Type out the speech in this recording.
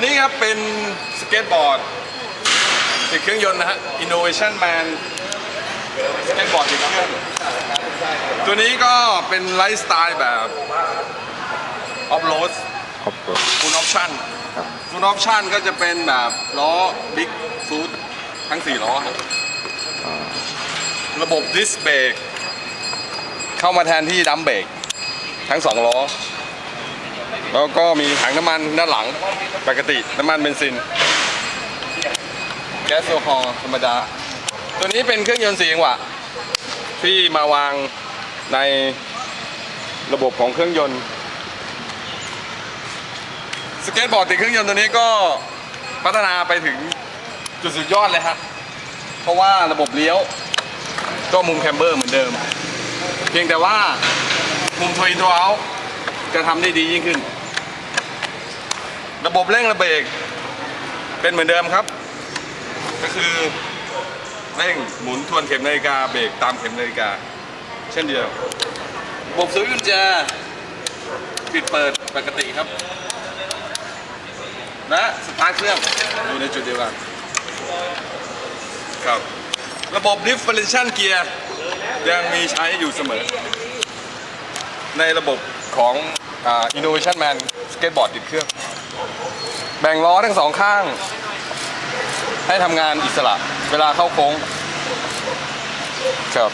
ตัวนี้ครับเป็นสเก็ตบอร์ดติดเครื่องยนต์นะฮะ Innovation Man สเก็ตบอร์ดติดเครื่องตัวนี้ก็เป็นไลฟ์สไตล์แบบออฟโรดครบตัวฟูลออปชั่นครับฟูลออปชั่นก็จะเป็นแบบล้อบิ๊กฟูดทั้ง 4 ล้อครับอ่าระบบดิสเบรกเข้ามาแทนที่ดัมเบรกทั้ง 2 ล้อ แล้วก็มีถังน้ำมันด้านหลังปกติน้ำมันเบนซิน แก๊สโซฮอล์ธรรมดา ตัวนี้เป็นเครื่องยนต์สี่จังหวะที่มาวางในระบบของเครื่องยนต์ สเก็ตบอร์ดติดเครื่องยนต์ตัวนี้ก็พัฒนาไปถึงจุดสุดยอดเลยครับเพราะว่าระบบเลี้ยวก็มุมแคมเบอร์เหมือนเดิม เพียงแต่ว่ามุมทวินทวเอาจะทำได้ดียิ่งขึ้น ระบบเร่งระเบรกเป็นเหมือนเดิมครับ ก็คือเร่งหมุนทวนเข็มนาฬิกาเบรกตามเข็มนาฬิกา เช่นเดียวระบบสวิตช์กุญแจปิดเปิดปกติครับ และสตาร์ทเครื่องอยู่ในจุดเดียวกันครับ ระบบ differential gear ยังมีใช้อยู่เสมอ ในระบบของอ่า innovation man skateboard ติดเครื่อง แบ่งล้อทั้งสองข้าง ให้ทำงานอิสระ เวลาเข้าโค้งครับ